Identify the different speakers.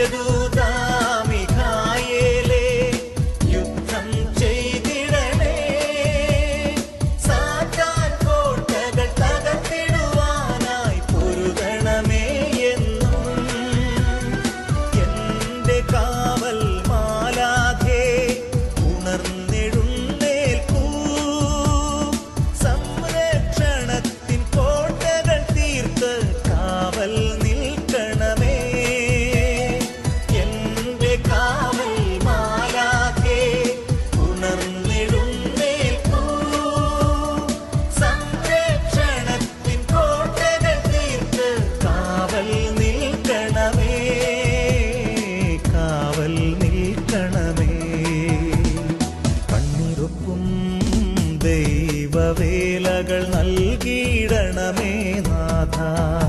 Speaker 1: yedu നമുക്കും ദൈവവേലകൾ നൽകിയിടണമേ നാഥാ.